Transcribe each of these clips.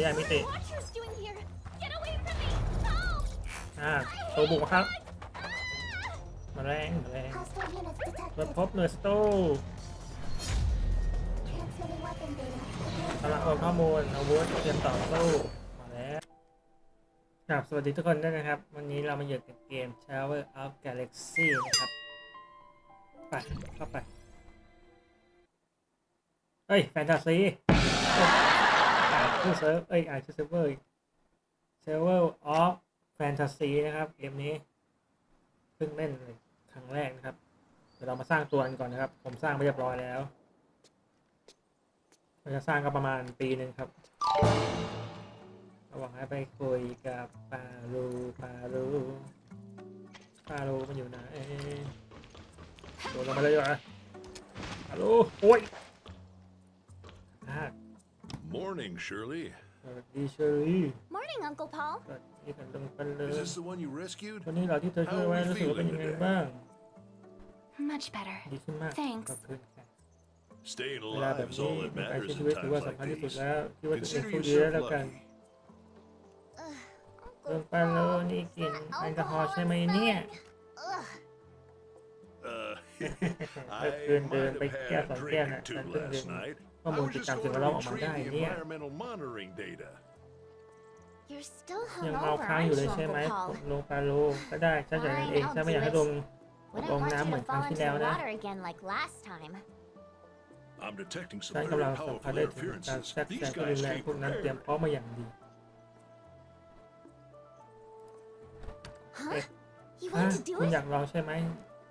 ใหญ่มิติ Watchers doing here? Get away from me! Help! อ่าตัวบุกมาครับ มาแรงมาแรง Hostile units ตรวจ detected. พบเนอร์สโต Transmitting weapon data. กำลังโอนข้อมูลอาวุธเตรียมต่อสู้มาแล้วครับสวัสดีทุกคนด้วยนะครับ วันนี้เรามาอยู่กับเกม Tower of Galaxy นะครับไปเข้าไปเอ้ย แฟนตาซีอ่าน ชื่อเซิร์ฟเอ้ยอ่านชื่อเซิร์ฟเวอร์เซิร์ฟเวอร์ of Fantasy นะครับเกมนี้เพิ่งเล่นเลยครั้งแรกนะครับ เดี๋ยวเรามาสร้างตัวกันก่อนนะครับ ผมสร้างไปเรียบร้อยแล้วเราจะสร้างก็ประมาณปีหนึ่งครับระหว่างให้ไปคุยกับปาลูปาลูปาลูมันอยู่ไหนโดดลงมาเลยว่าปาลูโอ้ยอ่า Morning, Shirley. สวัสดีเชอรี่ Morning, Uncle Paul. สวัสดีกันตรงกันเลย Is this the one you rescued? วันนี้เราที่เธอช่วยไว้รู้สึกว่าเป็นยังไงบ้าง Much better. ดีขึ้นมาก Thanks ขอบคุณค่ะ Staying เวลาแบ alive บ is นี้ all that การใช้ matters ชี in วิตถือว่า times สำคัญ like ที่สุด these. แล้วคิดว่าตัวเอง Consider โชคดีแล้ว yourself แล้วกัน lucky. เรื่องปาโลนี่กินแอลกอฮอล์ใช่ไหมเนี่ย Ugh. Uh, เมื่อ I คืนเดิน might ไป have แก้ว had ส a องแก้ว drink น่ะ or ฉัน two เพิ่งดึ last ง night. ข้อ I มูล was กิจ just กรรมสิ่ง going แวดล้อม to ออกมา retrieve ได้ the เนี่ย environmental monitoring data. You're still ยัง hungover, เมาค้างอยู่ aren't เลย you, ใช่ไหม Uncle ผม Paul? ลงปาโลก็ได้ฉันจะนั่นเองฉันไม่อยากให้ลง Wouldn't Lông want nám you mình to fall ăn into cái the đeo đó. water again like last time. I'm detecting some ฉัน very กำลังสัมผัส powerful ได้ถึงการ interferences. แทรกแซ These งที่รุน guys แรง came พวกนั้นเตรียม prepared. พร้อมมาอย่างดี Huh? You ฮะ want to do คุณ it? อยากลองใช่ไหม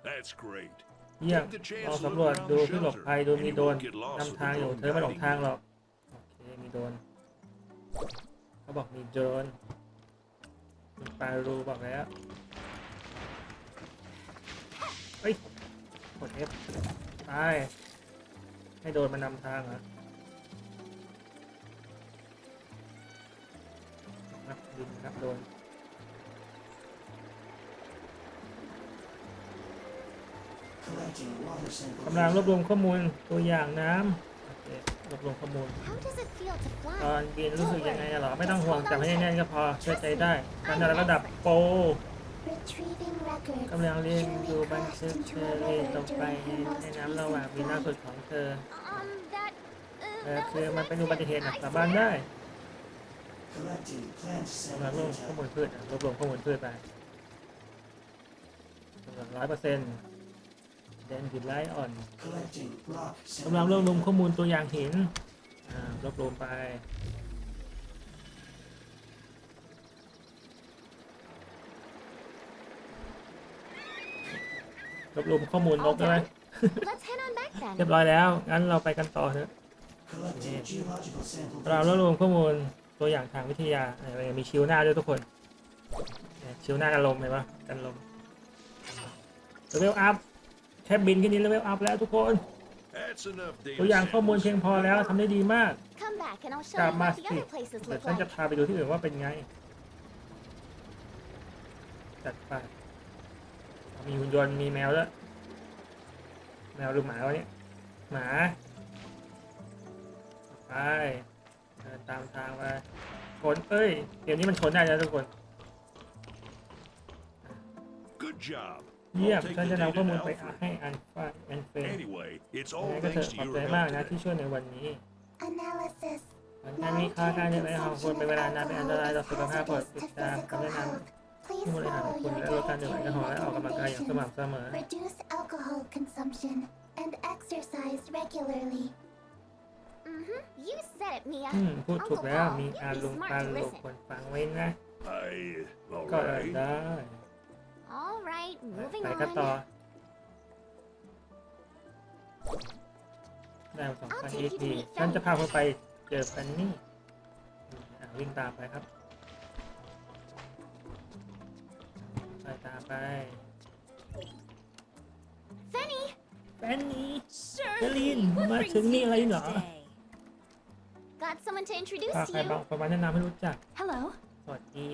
That's great. เยี่ยมลองสำรวจดูที่หลบภัยดูมีโดนนำทางอยู่เธอไม่หลงทางหรอก โอเค มีโดน เขาบอกมีโดนปารูบอกแล้วเฮ้ยกด F ตาย ให้โดนมานำทางเหรอนักบินนักโดน กำลังรวบรวมข้อมูลตัวอย่างน้ำโอเครวบรวมข้อมูล How does it feel to ตอ fly? นบินรู้สึกยังไงอะเหรอ ไม่ต้องห่วงจับให้แน่นๆก็พอเชื่อใจได้การระดับโปร Retrieving records. กำลังเรียนดู Shirley บัน crashed ทึก into เช a อรี่ river ตกไป during ใน her most แม่น้ำระหว่างบิน recent ล่าสุด flight. ของเธอ Um, that. เอ Uh, อ that คือ was มัน an เป็นอุบัติเหตุ accident, นะ I สาบานได้ Collecting plant กำลังรวบ sample ข้อมูล data. พืชอะรวบรวมข้อมูลพืชไปกำลังร้อยเปอร์เซ็นต์ เดนดิไลท์อ่อน Collecting rock กำลัง sample รวบรวม data. ข้อมูลตัวอย่างหินอ่ารวบรวมไป รวบรวมข้อมูลนกได้ไหม Let's head on back เรีย then. บร้อยแล้ว งั้นเราไปกันต่อเถอะ Collecting geological sample เรารวบ data. รวมข้อมูลตัวอย่างทางวิทยาเออมีชิวหน้าด้วยทุกคนเนี่ยชิวหน้ากันลมเห็นปะกันลมเลเวลอัพ แค่บินแค่นี้เลเวลอัพแล้วทุกคน That's enough ตัว data อย่างข้อมูล samples. เพียงพอแล้วทำได้ดีมาก Come back and I'll show กลับ you มา what the สิ other places เดี๋ยว look ฉันจะ like. พาไปดูที่อื่นว่าเป็นไง จัดไป มีหุ่นยนต์มีแมวด้วยแมวหรือหมาวะเนี่ยหมาไปเดินตามทางไปชนเอ้ยเกมนี้มันชนได้แล้วทุกคน Good job. เยี่ยม I'll take ฉัน the จะนำข้อ data มูล to ไป Alfred. ให้อันฟ้าอันเฟรน Anyway, it's ยัง all ไงก็เถอะ thanks ขอบ to ใจ your มาก help นะที่ today. ช่วยในวันนี้ Analysis. มันการมีค่าการในของคุณเป็นเวลานานเป็นอันตรายต่อสุขภาพโปรดติดตามคำแนะนำ Please ที่บริหารของ follow คุณ your และลดการดื่มแอลกอฮอล์และออกกำลังกายอย่างส recommendations. ม่ำเสมอ Reduce alcohol consumption and exercise regularly. Mm-hmm. You said it, Mia. อืมพูดถูกแล้วมีอาลุงปาลุงควรฟังไว้นะ I, all ก็ right. ได้ All right, moving ไปกันต่อ on. ได้สองพัน EP ฉันจะพาคุณไปเจอแฟนนี่อะวิ่งตามไปครับ ไปตามไป Fanny! แฟนนี่ Sure. Celine, what mà brings chứng you nghi lấy here lỡ. today? Got someone to introduce พาใคร to บาง you. คนมาแนะนำให้รู้จัก Hello. สวัสดี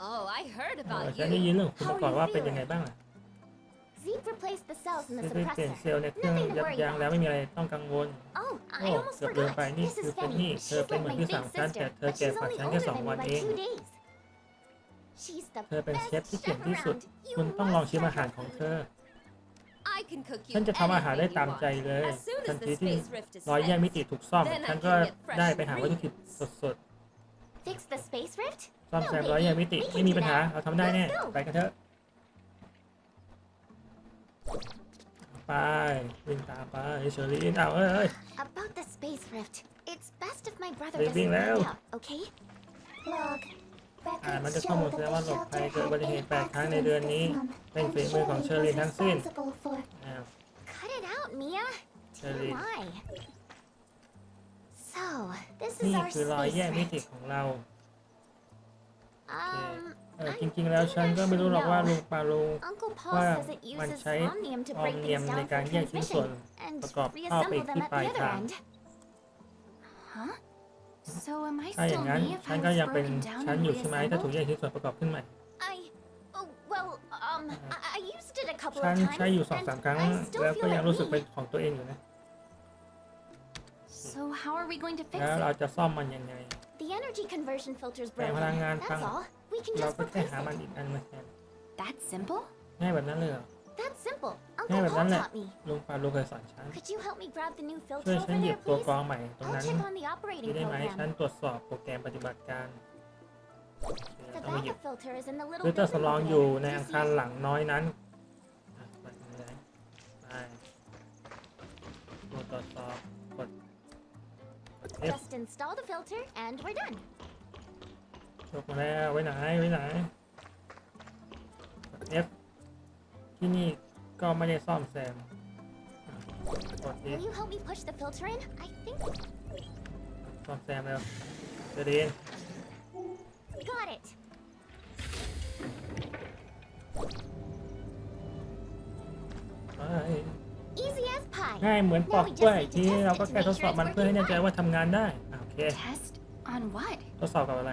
Oh, I heard เออ about ฉันได้ยิน you. เรื่องของคุณมาก่อนว่าเป็นยังไงบ้างล่ะ Zeke replaced the cells in the ที่เปลี่ยนเซล suppressor. ล์ในเครื่อง Nothing to ยับ worry ยั้ง about. แล้วไม่มีอะไรต้องกังวล Oh, โอ้ I almost เกือบลืม forgot. ไปนี่ This คือ is เฟนนี่ Fanny. เธอ She's เป็นเห like มือน my พี่ big สาวฉันแต่ sister, เธอ but แก่ she's กว่า only ฉันแค่ older สอง than me วัน by เอง two days. She's the เธอเป็นเชฟ best ที่เก่ง chef ที่สุด around. You คุณต้องลอง must ชิม try อาหาร her ของ food. เธอ I can cook you ฉันจะทำอาหารได้ anything ตาม you ใจ want. เลย As soon ทั as น the ทีที่ space rift is รอยแยกมิ fixed. ติถูกซ่อม Then I ฉัน can ก็ get fresh ได้ไปหาวัตถุดิบ ingredients. สด Fix the space rift? ๆซ่อม No, แซม baby. รอยแยกมิติ We can ไม่มี do ปัญหา that. เราทำได้แน่ Let's go. ไปกันเถอะไปวิ่งตามไปเชอรี่เอาเอ้ยเอ้ย About the space rift. It's best if my brother Baby, doesn't now. find out, okay? Log. อ่านบัน Records ทึกข้อ show มูล that แสด the งว่าหลบภัย shelter เกิดอุบั had ติเหตุ eight แปดครั้งในเดือน accidents นี้ this month, เป็น and ฝีมือของเชอ Shirley รี่ was ทั้งสิ้น responsible for อ้าว Cut it out, Mia. Shirley. TMI. So, this นี่ is our คือรอย space แยกมิติ rift. ของเรา Um, เออ I จริง ๆ แล้วฉันก็ไม่รู้หรอกว่าลุงปาลุง Uncle Paul Wow, says it man, uses ใช้ omnium to ออ break มเนียม things ใน down การ for แยกชิ้นส่วน transmission and ประกอบเข้าไป reassemble ที่ them at ปลาย the other ทาง end. Huh? So am I ถ้าอ still ย่างนั้น me if ฉัน I ก็ was ยังเป็น broken down ฉัน and อยู่ใช่ไหมถ้าถูก reassembled? แยกชิ้นส่วนประกอบขึ้นใหม่ I oh well um I, I used it a couple ฉัน of times ใช้อยู่สอง and สามครั้ง I still แล้วก็ feel ยัง like รู้สึกเป็น me. ของตัวเองอยู่นะ So how are we going to fix แล้วเรา it? จะซ่อมมันยังไง The energy conversion filter's แปลง broken. พลังงานพัง That's all. We can เรา just ก็แค่ replace หามัน it. อีกอันมาแทน That simple? ง่ายแบบนั้นเลยเหรอ That's simple. Yeah, Uncle but Paul then that- taught me. ลุงปาลุงเคยสอนฉัน Could you help me grab the new ช่วย filter ฉัน over หยิบ there, ตัว please? กรองใหม่ตรง I'll นั้น check on the ดี operating ได้ไหมฉัน program. ตรวจสอบโปรแกรมปฏิบัติการ The ต้องไปหยิบ backup filter is in the คือ little ตัว bedroom สำรอง over อยู่ there. ใน Do you อา see คาร it? หลังน้อยนั้นอะไปตรงไหนไปตัวตรวจสอบกดกด F Just install the filter and we're done. ยกมาแล้วไว้ไหนไว้ไหนกด F ที่นี่ก็ไม่ได้ซ่อมแซมอ่ะกด F Will you help me push the filter in? I think ซ่อมแซมแล้วเจดีน got it. ไป Easy as pie. ง่ายเหมือนปอกกล้วยทีนี้เราก็แค่ทดสอบมันเพื่อให้แน่ใจว่าทำงานได้อะโอเค Test on what? ทดสอบกับอะไร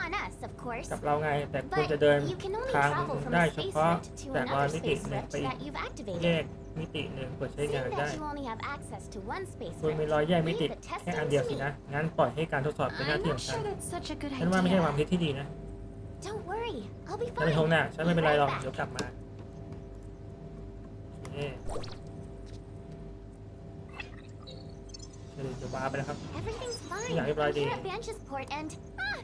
On us, of course. กับเราไงแต่คุณ But จะเดิน you can only ทาง travel from ได้ a เฉ space พาะ rift to จากรอย another มิติ space หนึ่ง rift ไปอีก that you've แย activated. กมิติหนึ่งเปิดใช้ Seeing งานได้ that you only have access to one space คุณมี rift, รอยแยกมิติ leave the แค่ testing อันเดียว to สิ me. นะ งั้นปล่อยให้การทดสอบเป็นหน้า I'm ที่ข not องฉัน sure that's such a good ฉันว่าไม่ใช่ความ idea. คิดที่ดีนะ Don't worry, I'll be ฉันเป็น fine. ทงหน้าฉันไม่เป็นไรหรอก Be right เดี๋ยว back. กลับมาโอเค เฉลี่ยจะว้าไปแล้วครับ Everything's fine. Yeah, you're I'm right, here yeah. at Bansh's Port and ah,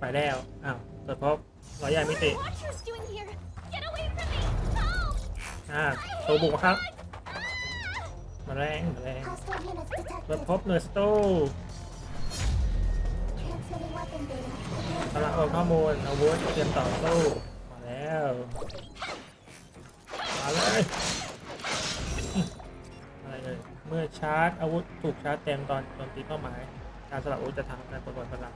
ไปแล้ว อ้าวตรวจพบรอยแยกมิ what ติ are Watchers doing here? Get away from me! Help! อ่าตัวบุกมาครับ Ah! มาแรงมาแรง hostile units ตรวจ detected. พบหน่วยสตู Transmitting weapon data. กำลังโอนข้อมูลอาวุธเตรียมต่อสู้มาแล้ว มาเลยอะไร เมื่อชาร์จอาวุธถูกชาร์จเต็มตอนโจมตีเป้าหมาย การสลับอาวุธจะทำการประมวลพลัง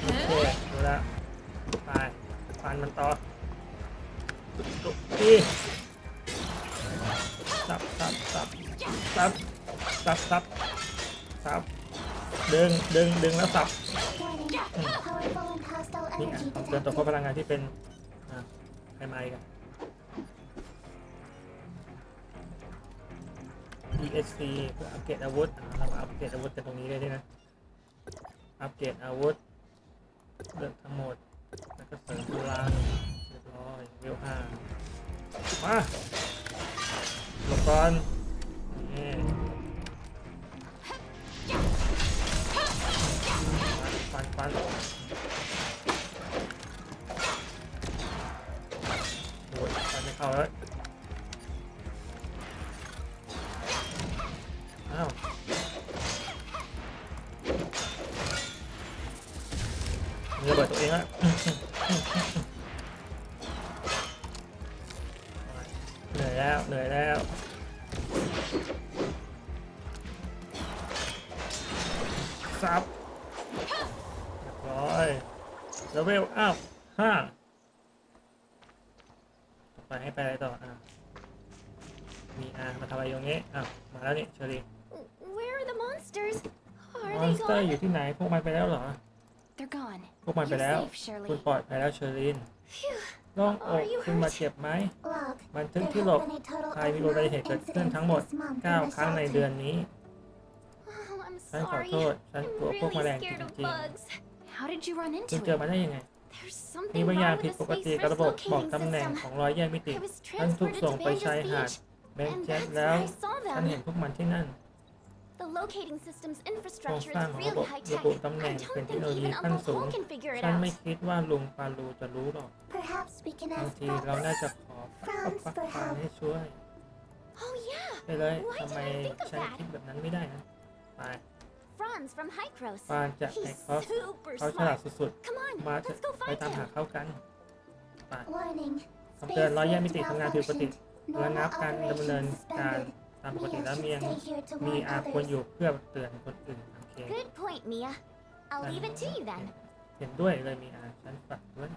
โอเคดูแลวไปฟันมันต่อตุกตีสับสับสับสับสับสับสับ ดึงดึงดึงแล้วสับนี่อะเตือนตัว detected. พลังงานที่เป็นอ่าไฮไมค์กัน ESC เพื่ออัปเกรดอาวุธอ่าเราอัปเกรดอาวุธกันตรงนี้เลยด้วยนะ อัปเกรดอาวุธเลือกทั้งหมด แล้วก็เสริมพลังเรียบร้อยเวลห้ามาหลบก่อนนี่ ฟันฟันโอ้ยฟันไม่เข้าแล้วอ้าวระเบิดตัวเองอะเหนื่อยแล้วเหนื่อยแล้วซับ รียบร้อยเลเวลอัพห้าต่อไปให้ไปอะไรต่ออะมีอามาทำอะไรตรงนี้อะมาแล้วนี่เชอรี่ Where are the monsters? ม Are อน they สเตอร์อ gone? ยู่ที่ไหนพวกมันไปแล้วเหรอ They're gone. พวกมันไป You're แล้ว safe, Shirley. คุณปลอดภัยแล้วเชอรีน Phew. โล่งอก Are you คุณมา hurt? เจ็บไหม Log. บันทึก There ที่หล have บ been a total ใคร of มีอุบัติ nine เหตุเกิดขึ้น incidents ทั้งหมด this month in 9 the ครั้งใน shelter. เดือนนี้ Oh, I'm ฉันขอ sorry. โทษ ฉัน I'm กลัวพวกแมล really งจ scared of ริง bugs. How did you run ๆ into คุณเจอ it? มาได้ยังไง There's มี something บางอย่าง wrong ผิด with ป the กติ space กับ force ระบบ บอก locating ตำแหน่ง system. ของรอยแยกมิติ I was ฉันถูก transported ส่ง to ไปชาย Banjo's หาด Beach. เบน And เจ็ต that's แล้ว where I saw ฉันเห็น them. พวกมันที่นั่น The locating system's โครง infrastructure สร้าง is ของระ really บบ high ระ tech. บุตำแหน่ I ง don't เป็นเทค think โนโลยี even ขั้น Uncle สูง Paul can figure it ฉันไม่ out. คิดว่าลุงปาลูจะรู้หรอก Perhaps we can บาง ask ที เราน่าจะ Franz. ขอปักปักปานให้ช่วย Oh yeah, ไปเลย Why ทำไม didn't I think of ฉัน that? คิดแบบนั้นไม่ได้นะไป Franz from Hycross. ปานจากไอ He's คอส super เขาฉลาด smart. สุด Come on, ๆมาเถ let's อะ go ไป find ตามหา him. เขากันไป Warning. คำเตือน Space ร้อยแยก lift มิติทำงานผิดปกติ malfunction. ระงับ Normal การดำเนิน operation การ suspended. ตามปกติ Mia แล้ว should เมียง stay here to มี warn อาควร others. อยู่เพื่อเตือนคนอื่นโอเค Good point, Mia. I'll leave it to you then. เห็นด้วยเลยมีอาฉันฝากด้วย